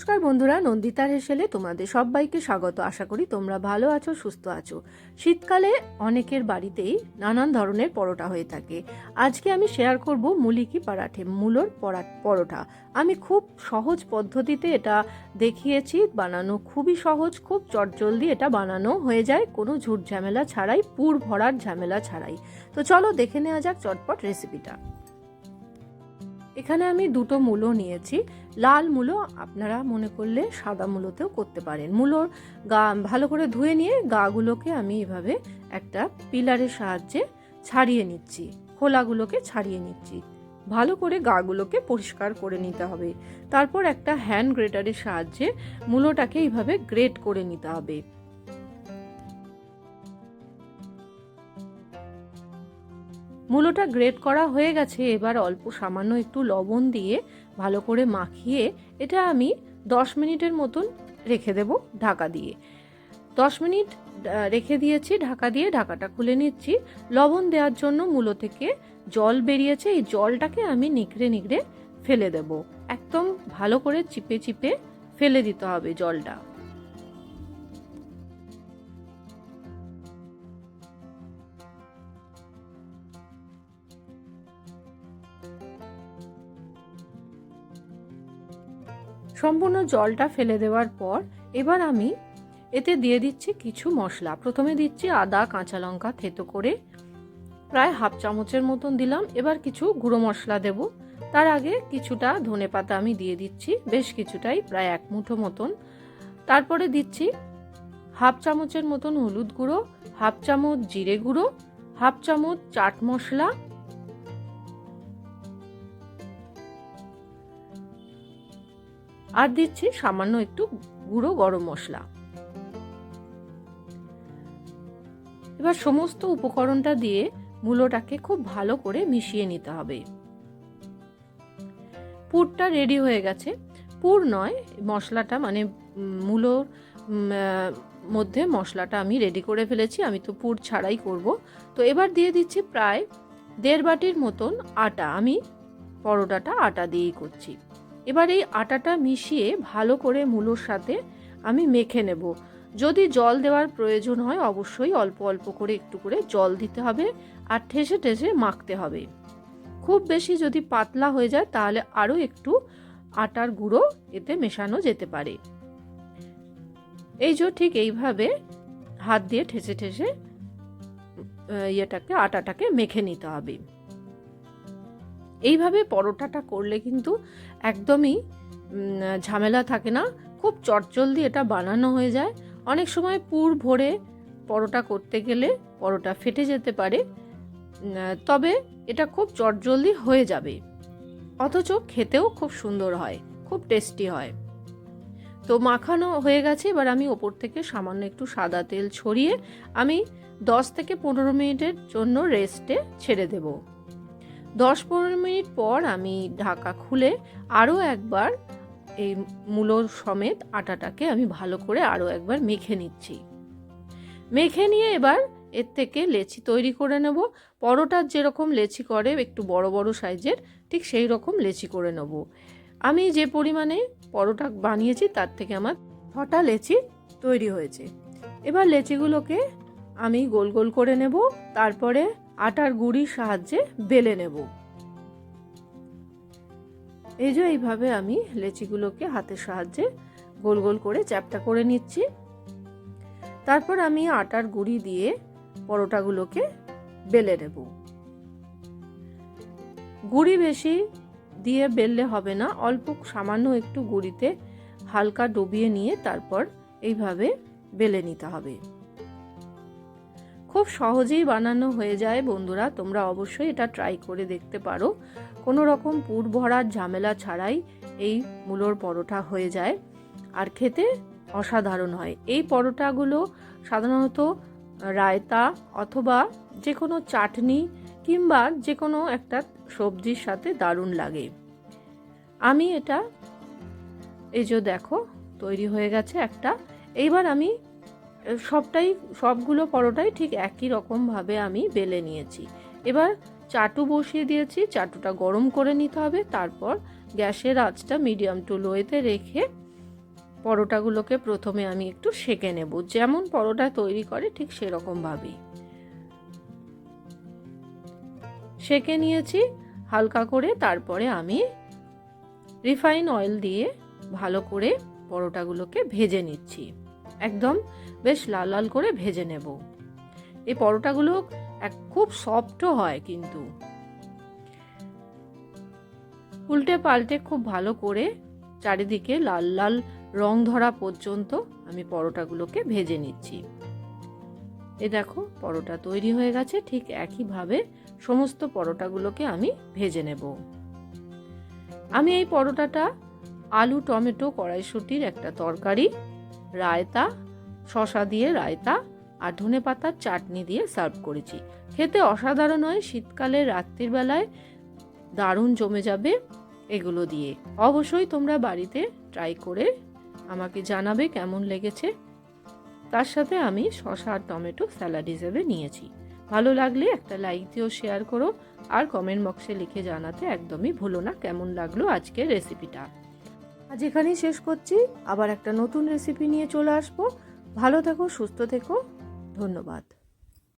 নমস্কার বন্ধুরা, নন্দিতার হেসেলে তোমাদের সবাইকে স্বাগত। আশা করি তোমরা ভালো আছো, সুস্থ আছো। শীতকালে অনেকের বাড়িতেই নানান ধরনের পরোটা হয়ে থাকে। আজকে আমি শেয়ার করব মুলিকি পরাঠে, মূলোর পরা- পরোটা। আমি খুব সহজ পদ্ধতিতে এটা দেখিয়েছি, বানানো খুবই সহজ, খুব চটজলদি এটা বানানো হয়ে যায়, কোনো ঝুট ঝামেলা ছাড়াই, পুর ভরার ঝামেলা ছাড়াই। তো চলো দেখে নেওয়া যাক চটপট রেসিপিটা এখানে আমি দুটো মূলো নিয়েছি। লাল মূলো আপনারা মনে করলে সাদা মূলোতেও করতে পারেন। মূলোর গা ভালো করে ধুয়ে নিয়ে গাগুলোকে আমি এভাবে একটা পিলারের সাহায্যে ছাড়িয়ে নিচ্ছি। খোলাগুলোকে ছাড়িয়ে নিচ্ছি। ভালো করে গাগুলোকে পরিষ্কার করে নিতে হবে। তারপর একটা হ্যান্ড গ্রেটারের সাহায্যে মূলোটাকে এইভাবে গ্রেট করে নিতে হবে। মূলোটা গ্রেট করা হয়ে গেছে। এবার অল্প সামান্য একটু লবণ দিয়ে ভালো করে মাখিয়ে এটা আমি দশ মিনিটের মতন রেখে দেব ঢাকা দিয়ে। দশ মিনিট রেখে দিয়েছি, ঢাকা দিয়ে ঢাকাটা খুলে নিচ্ছি। লবণ দেওয়ার জন্য মূলো থেকে জল বেরিয়েছে। এই জলটাকে আমি নিগড়ে নিকড়ে ফেলে দেব। একদম ভালো করে চিপে চিপে ফেলে দিতে হবে জলটা। সম্পূর্ণ জলটা ফেলে দেওয়ার পর এবার আমি এতে দিয়ে দিচ্ছি কিছু মশলা। প্রথমে দিচ্ছি আদা, কাঁচা লঙ্কা থেতো করে প্রায় হাফ চামচের মতন দিলাম। এবার কিছু গুঁড়ো মশলা দেব। তার আগে কিছুটা ধনে পাতা আমি দিয়ে দিচ্ছি, বেশ কিছুটাই, প্রায় এক মুঠো মতন। তারপরে দিচ্ছি হাফ চামচের মতন হলুদ গুঁড়ো, হাফ চামচ জিরে গুঁড়ো, হাফ চামচ চাট মশলা আর দিচ্ছি সামান্য একটু গুঁড়ো গরম মশলা। এবার সমস্ত উপকরণটা দিয়ে মূলোটাকে খুব ভালো করে মিশিয়ে নিতে হবে। পুরটা রেডি হয়ে গেছে। পুর নয়, মশলাটা মানে মূলোর মধ্যে মশলাটা আমি রেডি করে ফেলেছি, আমি তো পুর ছাড়াই করব। তো এবার দিয়ে দিচ্ছি প্রায় দেড় বাটির মতন আটা। আমি পরোটাটা আটা দিয়েই করছি। এবার এই আটাটা মিশিয়ে ভালো করে মূলোর সাথে আমি মেখে নেব। যদি জল দেওয়ার প্রয়োজন হয়, অবশ্যই অল্প অল্প করে একটু করে জল দিতে হবে আর ঠেসে ঠেসে মাখতে হবে। খুব বেশি যদি পাতলা হয়ে যায়, তাহলে আরও একটু আটার গুঁড়ো এতে মেশানো যেতে পারে। এই যে ঠিক এইভাবে হাত দিয়ে ঠেসে ঠেসে ইয়েটাকে, আটাটাকে মেখে নিতে হবে। এইভাবে পরোটাটা করলে কিন্তু একদমই ঝামেলা থাকে না। খুব চটজলদি এটা বানানো হয়ে যায়। অনেক সময় পুর ভরে পরোটা করতে গেলে পরোটা ফেটে যেতে পারে। তবে এটা খুব চটজলদি হয়ে যাবে। অথচ খেতেও খুব সুন্দর হয়, খুব টেস্টি হয়। তো মাখানো হয়ে গেছে, এবার আমি ওপর থেকে সামান্য একটু সাদা তেল ছড়িয়ে আমি দশ থেকে পনেরো মিনিটের জন্য রেস্টে ছেড়ে দেবো। দশ পনেরো মিনিট পর আমি ঢাকা খুলে আরও একবার এই মূলোর সমেত আটাটাকে আমি ভালো করে আরও একবার মেখে নিচ্ছি। মেখে নিয়ে এবার এর থেকে লেচি তৈরি করে নেব। পরোটার যেরকম লেচি করে একটু বড় বড় সাইজের, ঠিক সেই রকম লেচি করে নেব। আমি যে পরিমাণে পরোটা বানিয়েছি তার থেকে আমার ছটা লেচি তৈরি হয়েছে। এবার লেচিগুলোকে আমি গোল গোল করে নেব। তারপরে আটার গুঁড়ির সাহায্যে বেলে নেব। এই যে এইভাবে আমি লেচিগুলোকে হাতের সাহায্যে গোল গোল করে চ্যাপটা করে নিচ্ছি। তারপর আমি আটার গুঁড়ি দিয়ে পরোটাগুলোকে বেলে নেব। গুঁড়ি বেশি দিয়ে বেললে হবে না, অল্প সামান্য একটু গুঁড়িতে হালকা ডুবিয়ে নিয়ে তারপর এইভাবে বেলে নিতে হবে। খুব সহজেই বানানো হয়ে যায় বন্ধুরা, তোমরা অবশ্যই এটা ট্রাই করে দেখতে পারো। কোনো রকম পুর ভরার ঝামেলা ছাড়াই এই মূলোর পরোটা হয়ে যায়। আর খেতে অসাধারণ হয়। এই পরোটাগুলো সাধারণত রায়তা অথবা যে কোনো চাটনি কিংবা যে কোনো একটা সবজির সাথে দারুণ লাগে। আমি এটা, এই যে দেখো, তৈরি হয়ে গেছে একটা। এইবার আমি সবটাই, সবগুলো পরোটাই ঠিক একই রকমভাবে আমি বেলে নিয়েছি। এবার চাটু বসিয়ে দিয়েছি, চাটুটা গরম করে নিতে হবে, তারপর গ্যাসের আঁচটা মিডিয়াম টু লোয়েতে রেখে পরোটাগুলোকে প্রথমে আমি একটু সেঁকে নেব। যেমন পরোটা তৈরি করে ঠিক সেরকমভাবেই। সেঁকে নিয়েছি হালকা করে, তারপরে আমি রিফাইন অয়েল দিয়ে ভালো করে পরোটাগুলোকে ভেজে নিচ্ছি। বেশ লাল লাল করে ভেজে নেব। এই পরোটাগুলো এক খুব সফটও হয় কিন্তু। উল্টে পাল্টে খুব ভালো করে চারিদিকে লাল লাল রং ধরা পর্যন্ত আমি পরোটাগুলোকে ভেজে নিচ্ছি। এ দেখো, পরোটা তৈরি হয়ে গেছে, ঠিক একইভাবে সমস্ত পরোটাগুলোকে আমি ভেজে নেব। আমি এই পরোটাটা আলু, টমেটো, কড়াইশুটির একটা তরকারি রায়তা, শশা দিয়ে রায়তা আর ধনে পাতার চাটনি দিয়ে সার্ভ করেছি। খেতে অসাধারণ হয়, শীতকালে রাত্রির বেলায় দারুণ জমে যাবে এগুলো দিয়ে। অবশ্যই তোমরা বাড়িতে ট্রাই করে আমাকে জানাবে কেমন লেগেছে। তার সাথে আমি শশা আর টমেটো স্যালাড হিসেবে নিয়েছি। ভালো লাগলে একটা লাইক দিও শেয়ার করো আর কমেন্ট বক্সে লিখে জানাতে একদমই ভুলো না কেমন লাগল আজকের রেসিপিটা আজ এখানেই শেষ করছি। আবার একটা নতুন রেসিপি নিয়ে চলে আসব। ভালো থেকো, সুস্থ থেকো। ধন্যবাদ।